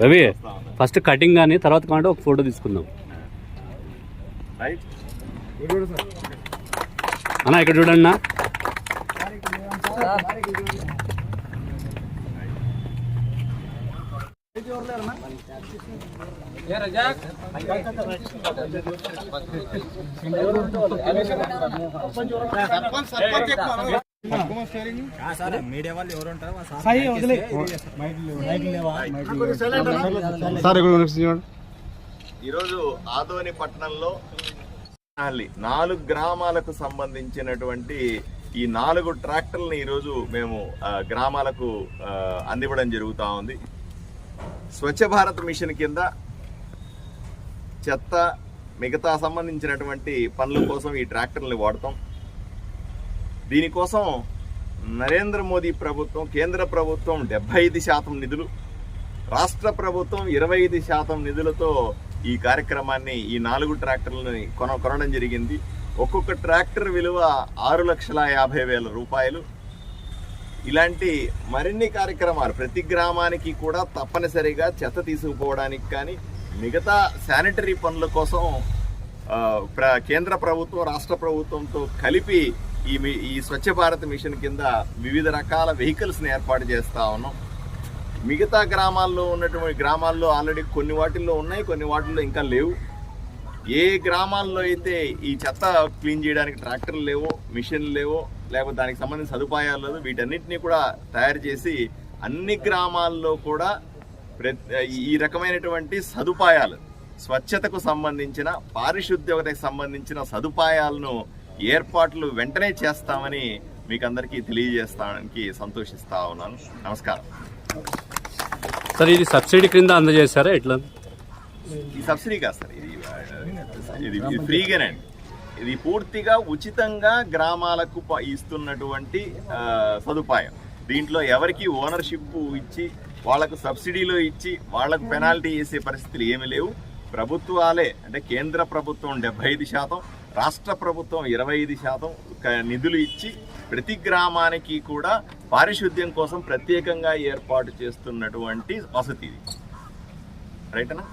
Ravi first cutting కానీ తర్వాత కాబట్టి ఒక ఫోటో తీసుకుందాం. అన్నా ఇక్కడ చూడండి ఈరోజు ఆదోని పట్టణంలో నాలుగు గ్రామాలకు సంబంధించినటువంటి ఈ నాలుగు ట్రాక్టర్లను ఈరోజు మేము గ్రామాలకు అందివ్వడం జరుగుతూ ఉంది. స్వచ్ఛ భారత్ మిషన్ కింద చెత్త మిగతా సంబంధించినటువంటి పనుల కోసం ఈ ట్రాక్టర్ని వాడతాం. దీనికోసం నరేంద్ర మోదీ ప్రభుత్వం కేంద్ర ప్రభుత్వం డెబ్బై ఐదు శాతం నిధులు రాష్ట్ర ప్రభుత్వం ఇరవై ఐదు శాతం నిధులతో ఈ కార్యక్రమాన్ని ఈ నాలుగు ట్రాక్టర్లని కొన కొనడం జరిగింది. ఒక్కొక్క ట్రాక్టర్ విలువ ఆరు లక్షల యాభై వేల రూపాయలు. ఇలాంటి మరిన్ని కార్యక్రమాలు ప్రతి గ్రామానికి కూడా తప్పనిసరిగా చెత్త తీసుకుపోవడానికి కానీ మిగతా శానిటరీ పనుల కోసం ప్ర కేంద్ర ప్రభుత్వం రాష్ట్ర ప్రభుత్వంతో కలిపి ఈ ఈ స్వచ్ఛ భారత్ మిషన్ కింద వివిధ రకాల వెహికల్స్ని ఏర్పాటు చేస్తా ఉన్నాం. మిగతా గ్రామాల్లో ఉన్నటువంటి గ్రామాల్లో ఆల్రెడీ కొన్ని వాటిల్లో ఉన్నాయి కొన్ని వాటిల్లో ఇంకా లేవు. ఏ గ్రామాల్లో అయితే ఈ చెత్త క్లీన్ చేయడానికి ట్రాక్టర్లు లేవో మిషన్లు లేవో లేకపోతే దానికి సంబంధించిన సదుపాయాలు లేవు వీటన్నిటిని కూడా తయారు చేసి అన్ని గ్రామాల్లో కూడా ఈ రకమైనటువంటి సదుపాయాలు స్వచ్ఛతకు సంబంధించిన పారిశుద్ధ్యతకు సంబంధించిన సదుపాయాలను ఏర్పాట్లు వెంటనే చేస్తామని మీకు అందరికీ తెలియజేస్తానికి సంతోషిస్తా ఉన్నాను. నమస్కారం. సార్ ఇది సబ్సిడీ క్రింద అందజేశారా? ఎట్లా? ఈ సబ్సిడీ కాదు సార్ ఇది ఫ్రీగానండి ఇది పూర్తిగా ఉచితంగా గ్రామాలకు ఇస్తున్నటువంటి సదుపాయం. దీంట్లో ఎవరికి ఓనర్షిప్ ఇచ్చి వాళ్ళకు సబ్సిడీలో ఇచ్చి వాళ్ళకు పెనాల్టీ వేసే పరిస్థితులు ఏమీ లేవు. ప్రభుత్వాలే అంటే కేంద్ర ప్రభుత్వం డెబ్బై ఐదు శాతం రాష్ట్ర ప్రభుత్వం ఇరవై ఐదు శాతం నిధులు ఇచ్చి ప్రతి గ్రామానికి కూడా పారిశుద్ధ్యం కోసం ప్రత్యేకంగా ఏర్పాటు చేస్తున్నటువంటి వసతి ఇది. రైటనా